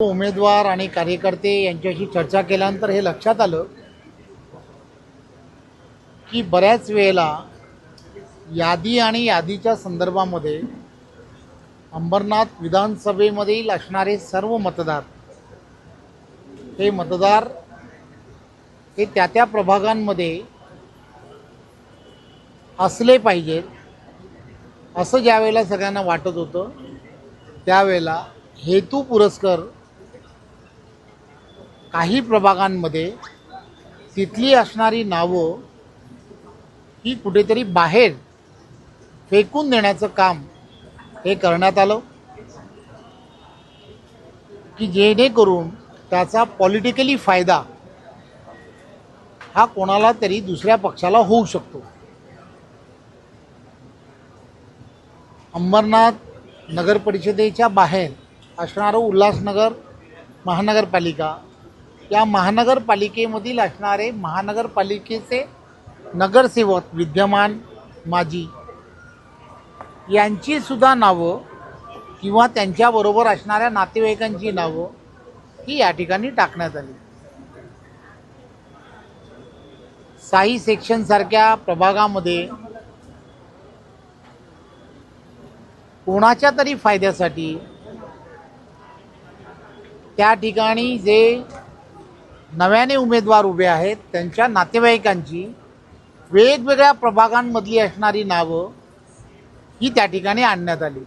उमेदवार आणि कार्यकर्ते यांच्याशी चर्चा केल्यानंतर हे लक्षात आलं की बऱ्याच वेळेला यादी आणि यादीच्या संदर्भामध्ये अंबरनाथ विधानसभेमधील असणारे सर्व मतदार हे मतदार हे त्या त्या प्रभागांमध्ये असले पाहिजेत असं ज्यावेळेला सगळ्यांना वाटत होतं त्यावेळेला हेतू पुरस्कार काही प्रभागांमध्ये तिथली असणारी नावं ही कुठेतरी बाहेर फेकून देण्याचं काम हे करण्यात आलं. की जेणेकरून त्याचा पॉलिटिकली फायदा हा कोणाला तरी दुसऱ्या पक्षाला होऊ शकतो. अंबरनाथ नगर परिषदेच्या बाहेर असणारं उल्हासनगर महानगरपालिका या महानगरपालिकेमधील असणारे महानगरपालिकेचे नगरसेवक विद्यमान माजी यांची सुद्धा नावं किंवा त्यांच्याबरोबर असणाऱ्या नातेवाईकांची नावं ही या ठिकाणी टाकण्यात आली. साई सेक्शनसारख्या प्रभागामध्ये कोणाच्या तरी फायद्यासाठी त्या ठिकाणी जे नव्याने उमेदवार उभे आहेत. त्यांच्या नातेवाईकांची वेगवेगळ्या प्रभागांमधली असणारी नावं ही त्या ठिकाणी आणण्यात आली.